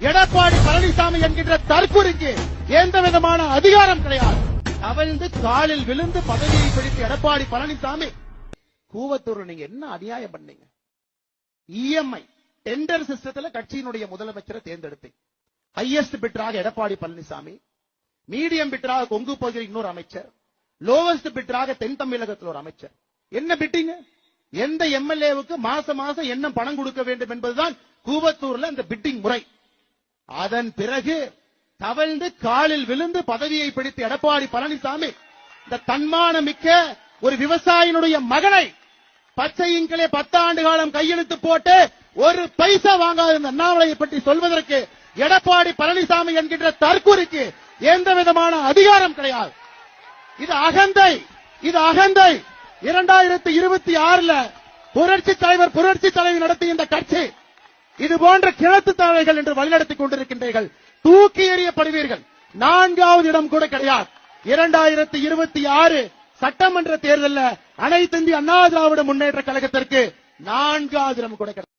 எடப்பாடி பழனிசாமி என்கின்ற தற்குறிக்கு எந்த விதமான அதிகாரம் கிடையாது. தவழ்ந்து காலில் விழுந்து பதவியை பிடித்த எடப்பாடி பழனிசாமி கூவத்தூர்ல நீங்க என்ன அநியாயம் பண்ணீங்க? இஎம்ஐ டெண்டர் சிஸ்டத்துல கட்சியினுடைய முதலமைச்சரை தேர்ந்தெடுத்தீங்க. ஹையஸ்ட் பிட்டராக எடப்பாடி பழனிசாமி மீடியம் பிட்டராக கொங்கு பகுதியில் இன்னொரு அமைச்சர் லோவஸ்ட் பிட்டராக தென் தமிழகத்தில் ஒரு அமைச்சர். என்ன பிட்டிங்க எந்த எம்எல்ஏவுக்கு மாசம் மாசம் என்ன பணம் கொடுக்க வேண்டும் என்பதுதான் கூவத்தூர்ல அந்த பிட்டிங் முறை. அதன் பிறகு தவழ்ந்து காலில் விழுந்து பதவியை பிடித்து எடப்பாடி பழனிசாமி இந்த தன்மானமிக்க ஒரு விவசாயினுடைய மகனை பச்சையின்களே பத்தாண்டு காலம் கையெழுத்து போட்டு ஒரு பைசா வாங்காத இந்த அண்ணாமலையை பற்றி சொல்வதற்கு எடப்பாடி பழனிசாமி என்கின்ற தற்கூரிக்கு எந்த விதமான அதிகாரம் கிடையாது. இது அகந்தை இது அகந்தை. இரண்டாயிரத்தி இருபத்தி ஆறுல புரட்சி தலைவர் புரட்சி தலைவர் நடத்திய இந்த கட்சி இது போன்ற கிழத்து தலைவர்கள் என்று வழிநடத்திக் கொண்டிருக்கின்றீர்கள். தூக்கி எறியப்படுவீர்கள். நான்காவது இடம் கூட கிடையாது. இரண்டாயிரத்தி இருபத்தி ஆறு சட்டமன்ற தேர்தலில் அனைத்து இந்திய அண்ணா திராவிட முன்னேற்ற கழகத்திற்கு நான்காவது இடம் கூட கிடையாது.